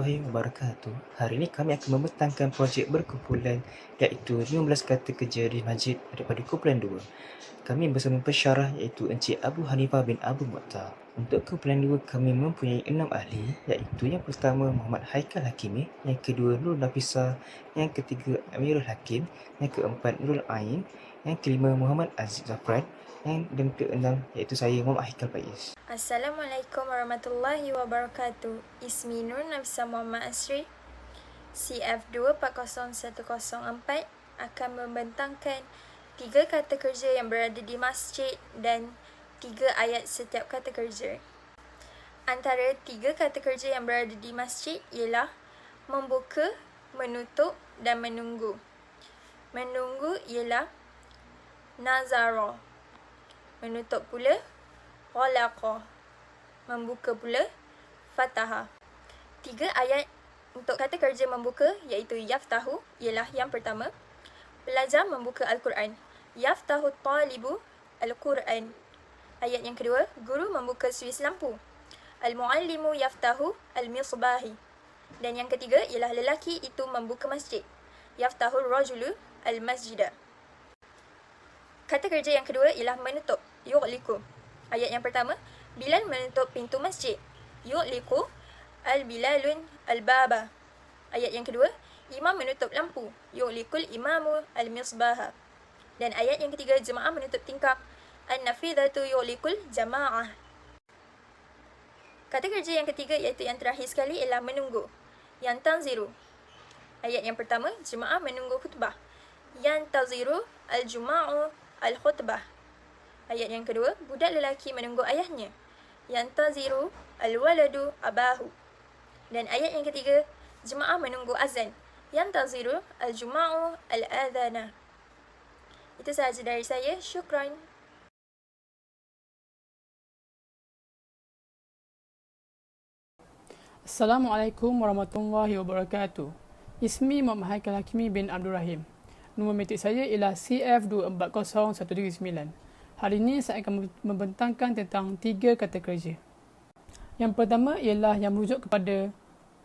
warahmatullahi wabarakatuh. Hari ini kami akan membentangkan projek berkumpulan iaitu 15 kata kerja di masjid daripada kumpulan 2. Kami bersama pensyarah iaitu Encik Abu Hanifah bin Abu Mu'ta. Untuk kumpulan 2 kami mempunyai enam ahli iaitu yang pertama Muhammad Haikal Hakimi, yang kedua Nur Nafisa, yang ketiga Amirul Hakim, yang keempat Nurul Ain, yang kelima Muhammad Aziz Zafran, yang dan keenam iaitu saya Muhammad Haikal Faiz. Assalamualaikum warahmatullahi wabarakatuh. Ismi Nur Nafisa Muhammad Asri. CF2401004 akan membentangkan tiga kata kerja yang berada di masjid dan tiga ayat setiap kata kerja. Antara tiga kata kerja yang berada di masjid ialah membuka, menutup dan menunggu. Menunggu ialah nazara menutup pula. Ghalaqa membuka pula. Fataha. Tiga ayat untuk kata kerja membuka iaitu yaftahu ialah yang pertama. Pelajar membuka al-Quran. Yaftahu talibu al-Quran. Ayat yang kedua guru membuka suis lampu. Al-muallimu yaftahu al-misbahi. Dan yang ketiga ialah lelaki itu membuka masjid. Yaftahu rajulu al-masjidah Kata kerja yang kedua ialah menutup. Yu'liku. Ayat yang pertama, Bilal menutup pintu masjid. Yu'liku al-bilalun al-baba. Ayat yang kedua, Imam menutup lampu. Yu'likul imamu al-misbaha. Dan ayat yang ketiga, jemaah menutup tingkap. An-nafidhatu yu'likul jama'ah. Kata kerja yang ketiga iaitu yang terakhir sekali ialah menunggu. Yang tanziru. Ayat yang pertama, jemaah menunggu khutbah. Yang taziru al-juma'u Al-Khutbah. Ayat yang kedua, budak lelaki menunggu ayahnya. Yang taziru al-waladu abahu. Dan ayat yang ketiga, jemaah menunggu azan. Yang taziru al-juma'u al-adhana. Itu sahaja dari saya. Syukran. Assalamualaikum warahmatullahi wabarakatuh. Ismi Muhammad Haikal Hakimi bin Abdul Rahim. Nombor metrik saya ialah CF240139. Hari ini saya akan membentangkan tentang tiga kata kerja. Yang pertama ialah yang merujuk kepada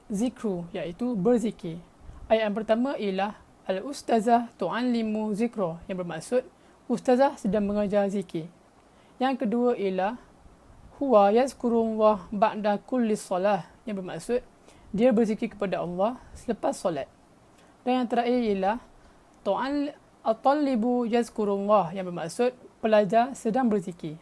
zikru iaitu berzikir. Ayat yang pertama ialah Al-Ustazah Tu'anlimu Zikro yang bermaksud Ustazah sedang mengajar zikir. Yang kedua ialah Huwa yazkurullah ba'da kulli salah yang bermaksud dia berzikir kepada Allah selepas solat. Dan yang terakhir ialah Tu'al At-Tallibu Yazkurullah yang bermaksud pelajar sedang berzikir.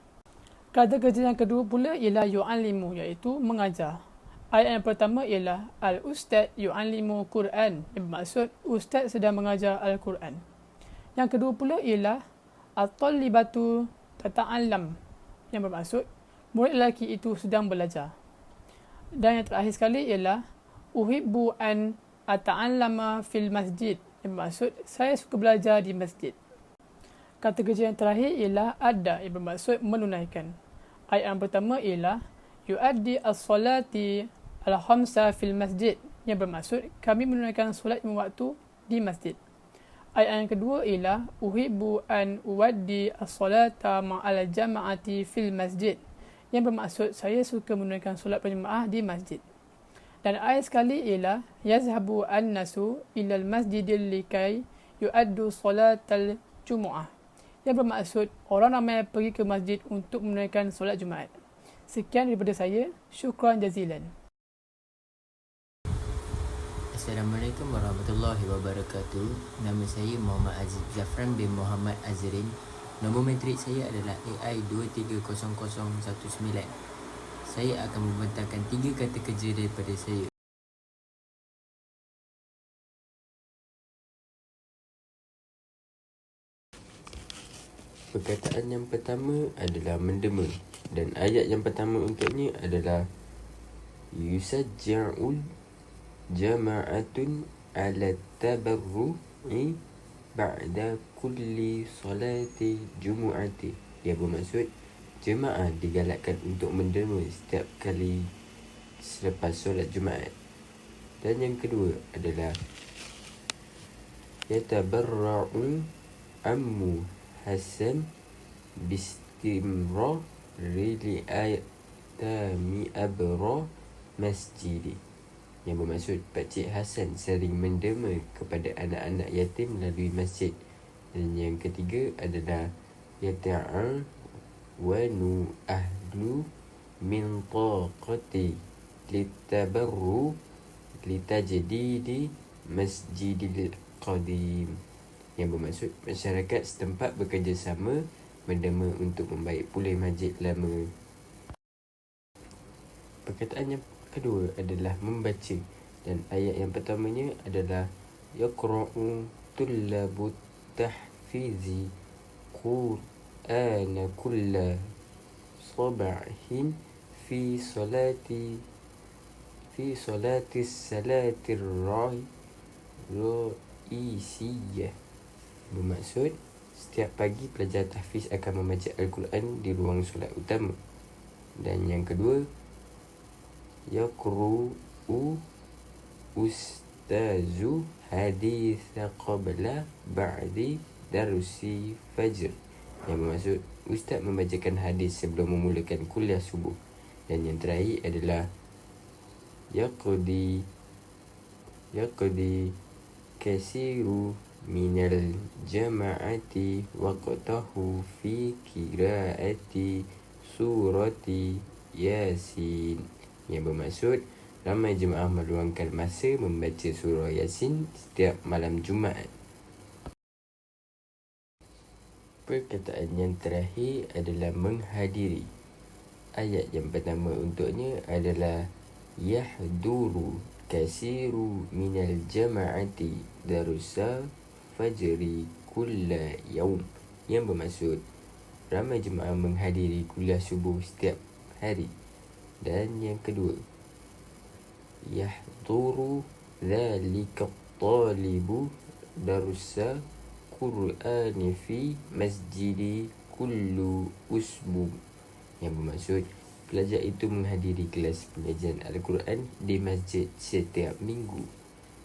Kata kerja yang kedua pula ialah Yu'alimu iaitu mengajar. Ayat yang pertama ialah Al-Ustad Yu'alimu Quran yang bermaksud Ustaz sedang mengajar Al-Quran. Yang kedua pula ialah At-Tallibatu Tata'allam yang bermaksud murid lelaki itu sedang belajar. Dan yang terakhir sekali ialah Uhibbu an ata'allama fil masjid yang bermaksud saya suka belajar di masjid. Kata kerja yang terakhir ialah ada yang bermaksud menunaikan. Ayat yang pertama ialah yuaddi as-salati al-khamsa fil masjid yang bermaksud kami menunaikan solat lima waktu di masjid. Ayat yang kedua ialah uhibbu an uwaddi as-salata ma'al jama'ati fil masjid yang bermaksud saya suka menunaikan solat berjemaah di masjid. Dan ayat sekali ialah yazhabu an-nasu ila al-masjidil likai yu'addu salatal jumu'ah. Yang bermaksud orang ramai pergi ke masjid untuk menunaikan solat Jumaat. Sekian daripada saya. Syukran jazilan. Assalamualaikum warahmatullahi wabarakatuh. Nama saya Muhammad Aziz Zafran bin Muhammad Azrin. Nombor metrik saya adalah AI 230019 saya akan membentangkan tiga kata kerja daripada saya. Perkataan yang pertama adalah mendema dan ayat yang pertama untuknya adalah yusajja'ul jama'atun ala tabarru'i ba'da kulli salati jumu'ati. Dia bermaksud jemaah digalakkan untuk menderma setiap kali selepas solat Jumaat. Dan yang kedua adalah yatabarra'u ammu Hasan bistimra rili ayat tami abra masjidi. yang bermaksud Pakcik Hasan sering menderma kepada anak-anak yatim melalui masjid. Dan yang ketiga adalah yata'a ahlu min taqati litabarru litajdidi masjidil qadim yang bermaksud masyarakat setempat bekerjasama menderma untuk membaik pulih masjid lama. Perkataan yang kedua adalah membaca dan ayat yang pertamanya adalah yaqra'u tullabut tahfizi qur'ana kulla sabahin fi salati fi salati salatir rai raisiyah bermaksud setiap pagi pelajar tahfiz akan membaca Al-Quran di ruang solat utama dan yang kedua yaqru'u ustazu hadis qabla ba'di darusi fajr yang bermaksud ustaz membacakan hadis sebelum memulakan kuliah subuh dan yang terakhir adalah yaqdi yaqdi kasiru minal jama'ati waqtahu fi qiraati surati yasin yang bermaksud ramai jemaah meluangkan masa membaca surah Yasin setiap malam Jumaat. Perkataan yang terakhir adalah menghadiri. Ayat yang pertama untuknya adalah yahduru kasiru minal jama'ati darusa fajri kulla yaum yang bermaksud ramai jemaah menghadiri kuliah subuh setiap hari dan yang kedua yahduru dhalika talibu darsa Qur'ani fi masjidi kullu usbu yang bermaksud pelajar itu menghadiri kelas pengajian Al-Quran di masjid setiap minggu.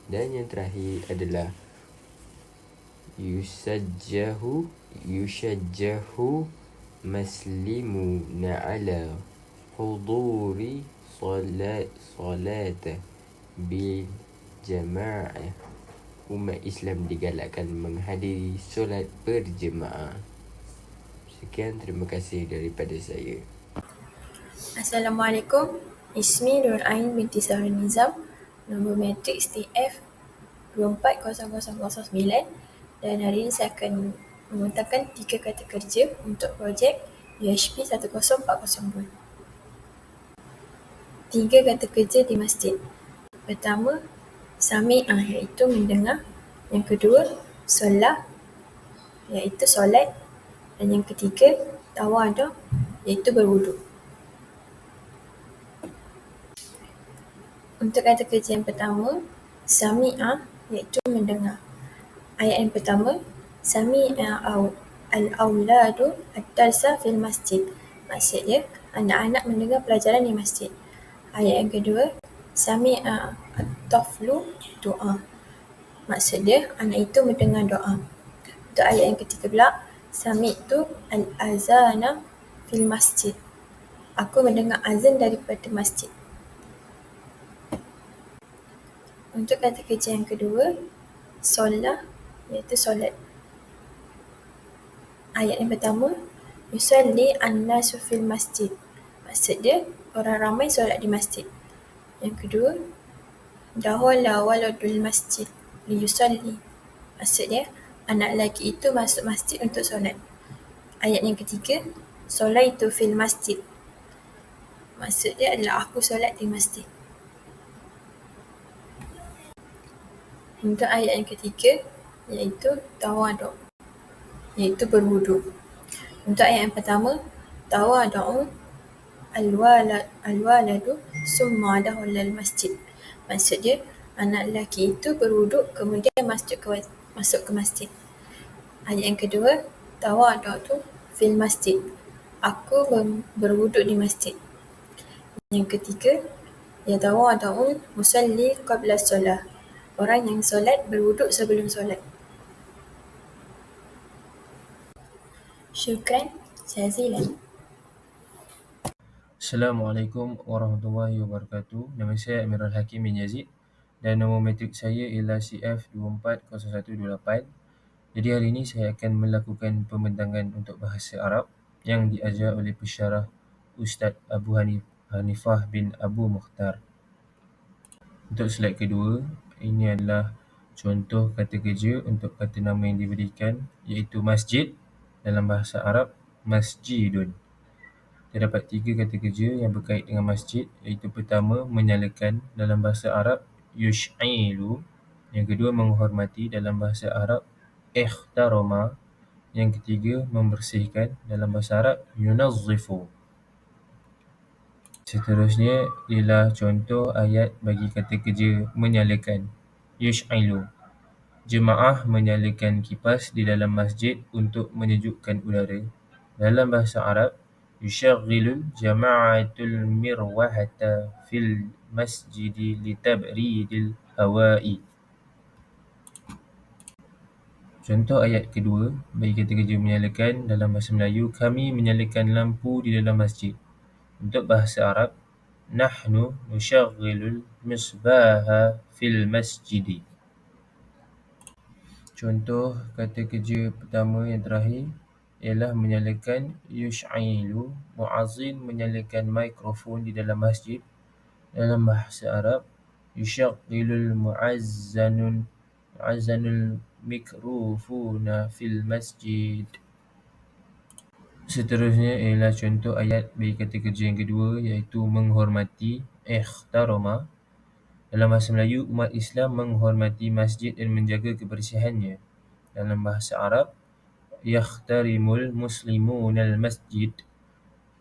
Dan yang terakhir adalah yusajjahu yusajjahu maslimu na'ala huduri salat salat bil jama'ah umat Islam digalakkan menghadiri solat berjemaah. Sekian terima kasih daripada saya. Assalamualaikum. Ismi Nur Ain binti Zahra Nizam. Nombor matriks TF 240009 dan hari ini saya akan membentangkan tiga kata kerja untuk projek UHP 10402. Tiga kata kerja di masjid. Pertama, sami'ah iaitu mendengar. Yang kedua, solah iaitu solat. Dan yang ketiga, tawadah iaitu berwuduk. Untuk kata kerja yang pertama, sami'ah iaitu mendengar. Ayat yang pertama, sami'a au al-auladu ad-darsa fil masjid. Maksudnya, anak-anak mendengar pelajaran di masjid. Ayat yang kedua, sami'a at-taflu doa. Maksudnya, anak itu mendengar doa. Untuk ayat yang ketiga pula, sami'tu al-azana fil masjid. Aku mendengar azan daripada masjid. Untuk kata kerja yang kedua, solah iaitu solat. Ayat yang pertama, yusalli an-nasu fil masjid. Maksudnya, orang ramai solat di masjid. Yang kedua, dahala waladul masjid liyusalli. Maksudnya, anak lelaki itu masuk masjid untuk solat. Ayat yang ketiga, solaitu fil masjid. Maksudnya adalah aku solat di masjid. Untuk ayat yang ketiga, iaitu tawaduk, iaitu berwuduk. Untuk ayat yang pertama, tawaduk al-walad al-waladu summa dahulal masjid. Maksudnya anak lelaki itu berwuduk kemudian masuk ke masuk ke masjid. Ayat yang kedua, tawadatu fil masjid. Aku berwuduk di masjid. Yang ketiga, ya tawadun musalli qabla solah. Orang yang solat berwuduk sebelum solat. Syukran jazilan. Assalamualaikum warahmatullahi wabarakatuh. Nama saya Amirul Hakim bin Yazid dan nombor matrik saya ialah CF240128. Jadi hari ini saya akan melakukan pembentangan untuk bahasa Arab yang diajar oleh pesyarah Ustaz Abu Hanif, Hanifah bin Abu Mukhtar. Untuk slide kedua, ini adalah contoh kata kerja untuk kata nama yang diberikan iaitu masjid dalam bahasa Arab masjidun. Terdapat tiga kata kerja yang berkait dengan masjid iaitu pertama menyalakan dalam bahasa Arab yush'ilu, yang kedua menghormati dalam bahasa Arab ikhtarama, yang ketiga membersihkan dalam bahasa Arab yunazzifu. Seterusnya ialah contoh ayat bagi kata kerja menyalakan yush'ilu. Jemaah menyalakan kipas di dalam masjid untuk menyejukkan udara. Dalam bahasa Arab, yushagghilul jama'atul mirwahata fil masjidi litabridil hawa'i. Contoh ayat kedua bagi kata kerja menyalakan dalam bahasa Melayu, kami menyalakan lampu di dalam masjid. Untuk bahasa Arab, nahnu nushaghilul misbaha fil masjidi. Contoh kata kerja pertama yang terakhir ialah menyalakan yush'ilu. Muazzin menyalakan mikrofon di dalam masjid. Dalam bahasa Arab, yushaghilul muazzanun muazzanul mikrofona fil masjid. Seterusnya ialah contoh ayat bagi kata kerja yang kedua iaitu menghormati ikhtarama. Dalam bahasa Melayu, umat Islam menghormati masjid dan menjaga kebersihannya. Dalam bahasa Arab, muslimunal masjid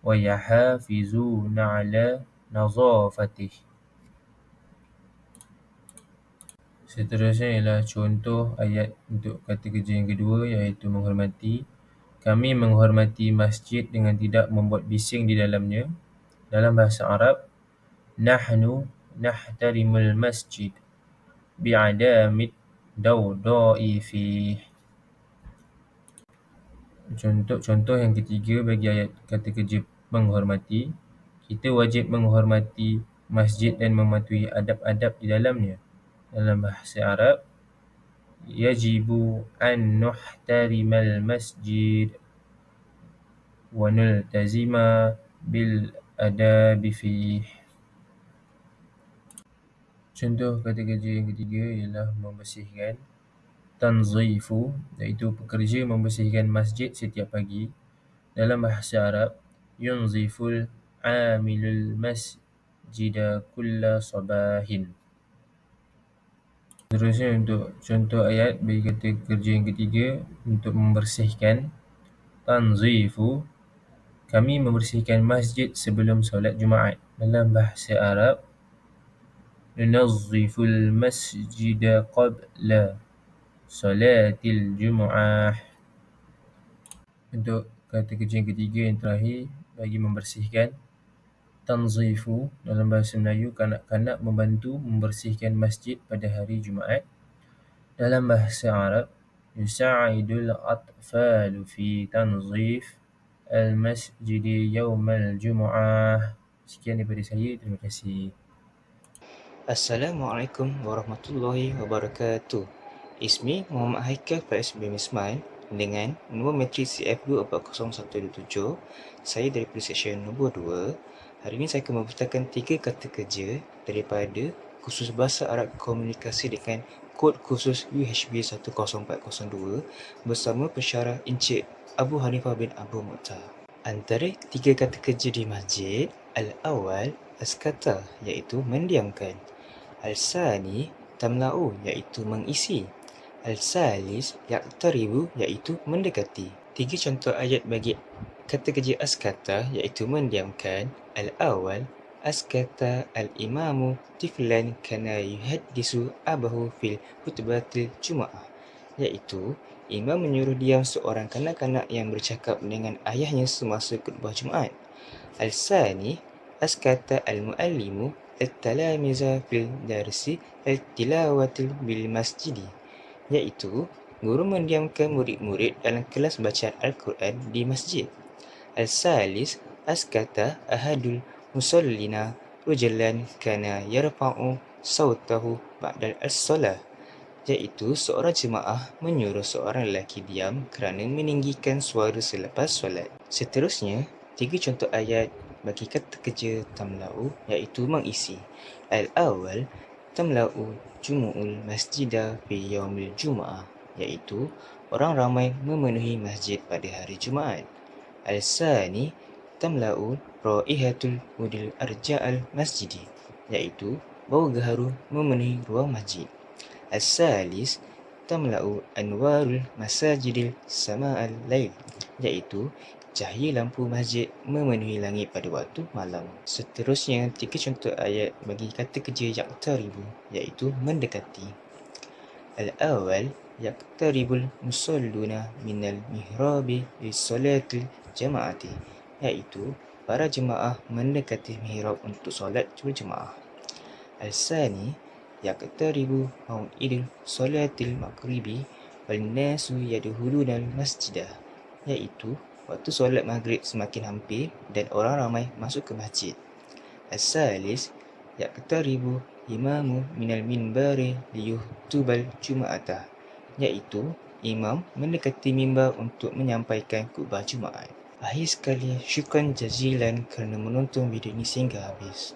wa yahafizuna ala nazafatih. Seterusnya ialah contoh ayat untuk kata kerja yang kedua iaitu menghormati. Kami menghormati masjid dengan tidak membuat bising di dalamnya. Dalam bahasa Arab, nahnu nahtarimul masjid bi'adamid dawda'i fih. Contoh contoh yang ketiga bagi ayat kata kerja menghormati, kita wajib menghormati masjid dan mematuhi adab-adab di dalamnya. Dalam bahasa Arab, yajibu an nuhtarimal masjid wa nultazima bil adabi fih. Contoh kata kerja yang ketiga ialah membersihkan. Tanzifu iaitu pekerja membersihkan masjid setiap pagi. Dalam bahasa Arab, yunziful amilul masjida kulla sabahin. Seterusnya untuk contoh ayat bagi kata kerja yang ketiga untuk membersihkan. Tanzifu kami membersihkan masjid sebelum solat Jumaat. Dalam bahasa Arab, nunazziful masjida qabla salatil Jum'ah. Untuk kata kerja yang ketiga yang terakhir bagi membersihkan. Tanzifu dalam bahasa Melayu kanak-kanak membantu membersihkan masjid pada hari Jumaat. Dalam bahasa Arab, yusa'idul atfalu fi tanzif al-masjidi yawmal Jum'ah. Sekian daripada saya. Terima kasih. Assalamualaikum warahmatullahi wabarakatuh. Ismi Muhammad Haikal Faiz bin Ismail dengan nombor matrik CF24017. Saya daripada seksyen nombor 2. Hari ini saya akan memberikan tiga kata kerja daripada kursus Bahasa Arab Komunikasi dengan kod khusus UHB 10402 bersama pensyarah Encik Abu Hanifah bin Abu Mu'tar. Antara tiga kata kerja di masjid, al-awal askata iaitu mendiamkan. Al-sani tamla'u iaitu mengisi. Al-salis yaqtaribu iaitu mendekati. Tiga contoh ayat bagi kata kerja askata iaitu mendiamkan. Al-awal askata al-imamu tiflan kana yuhaddisu abahu fil hutbatil jum'ah iaitu imam menyuruh diam seorang kanak-kanak yang bercakap dengan ayahnya semasa khutbah Jumaat. Al-sani askata al-muallimu at-talamiza fil darsi al-tilawatil bil masjidi iaitu guru mendiamkan murid-murid dalam kelas bacaan Al-Quran di masjid. Al-salis askata ahadul musallina rajulan kana yarfa'u sautahu ba'dal as-salah iaitu seorang jemaah menyuruh seorang lelaki diam kerana meninggikan suara selepas solat. Seterusnya, tiga contoh ayat bagi kata kerja tamla'u iaitu mengisi. Al-awwal, tamla'u jumu'ul masjidah fi yaumil jum'ah iaitu orang ramai memenuhi masjid pada hari Jumaat. Al-sani, tamla'u raihatul mudil arja'al masjidi iaitu bau gaharu memenuhi ruang masjid. As-salis tamla'u anwarul masajidil sama'al lail iaitu cahaya lampu masjid memenuhi langit pada waktu malam. Seterusnya, tiga contoh ayat bagi kata kerja yaqtaribu iaitu mendekati. Al-awwal yaqtaribul musalluna minal mihrabi lis-salatil jama'ati iaitu para jemaah mendekati mihrab untuk solat berjemaah. Al-sani yaqtaribu mau'idul solatil maghribi wal nasu yadkhuluna al-masjidah iaitu waktu solat maghrib semakin hampir dan orang ramai masuk ke masjid. As-salis yaqtaribu imamu minal minbari liyuhtubal juma'atah iaitu imam mendekati mimbar untuk menyampaikan khutbah Jumaat. Akhir sekali, syukran jazilan kerana menonton video ini sehingga habis.